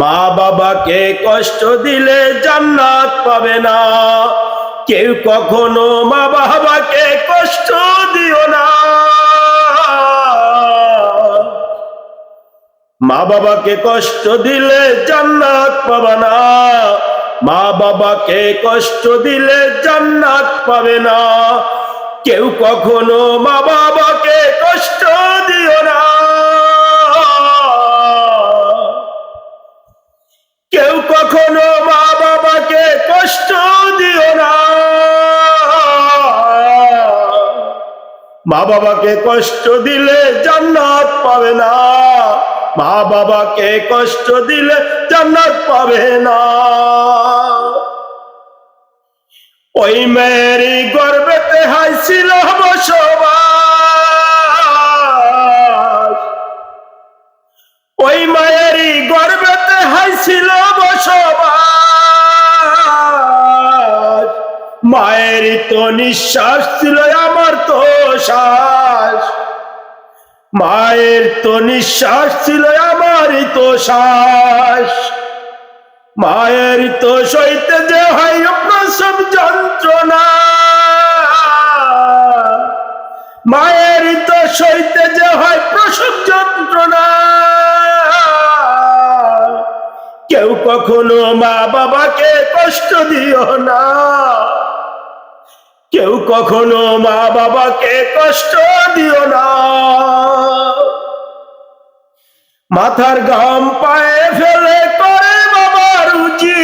মা বাবাকে কষ্ট দিলে জান্নাত পাবে না। কেউ কখনো মা বাবাকে কষ্ট দিও না। মা বাবাকে কষ্ট দিলে জান্নাত পাবে না। মা বাবাকে কষ্ট দিলে জান্নাত পাবে না। কেউ কখনো মা বাবাকে কষ্ট দিও না। মা বাবাকে কষ্ট দিলে জান্নাত পাবে না। মা বাবাকে কষ্ট দিলে জান্নাত পাবে না। ওই মেয়েরই গর্বেতে হাইছিল বসবাস। ওই মায়েরই গর্বেতে হাইছিল বসবাস। তো নিঃশ্বাস ছিল আমার তো শ্বাস। মায়ের তো নিঃশ্বাস ছিল আমারই তো শ্বাস। মায়ের তো সইতে যে হয় প্রসব যন্ত্রণা। মায়ের তো সইতে যে হয় প্রসব যন্ত্রণা। কেউ কখনো মা বাবাকে কষ্ট দিও না। কেউ কখনো মা বাবাকে কষ্ট দিও না। মাথার গাম পায়ে ফেলে করে বাবার উচিত।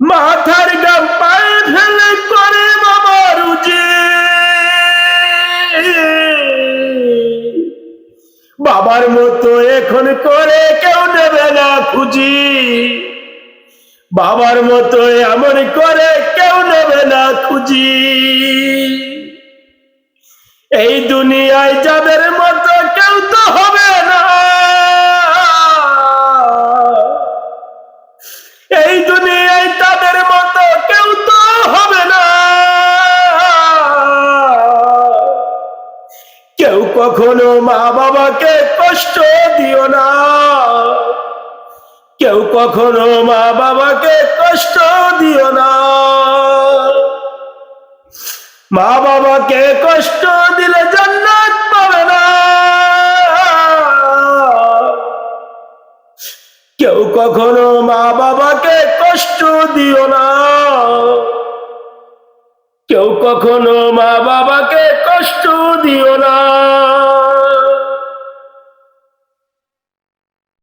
মাথার গাম পায়ে ফেলে করে বাবার উচিত। বাবার মতো এখন করে কেউ নেবে না খুঁজি। বাবার মতো এমন করে কেউ নেবে না খুঁজি। এই দুনিয়ায় যাদের মতো কেউ তো হবে না। এই দুনিয়ায় তাদের মতো কেউ তো হবে না। কেউ কখনো মা বাবাকে কষ্ট দিও না। কেউ কখনো মা বাবাকে কষ্ট দিও না। মা বাবাকে কষ্ট দিলে জান্নাত পাবে না। কেউ কখনো মা বাবাকে কষ্ট দিও না। কেউ কখনো মা বাবাকে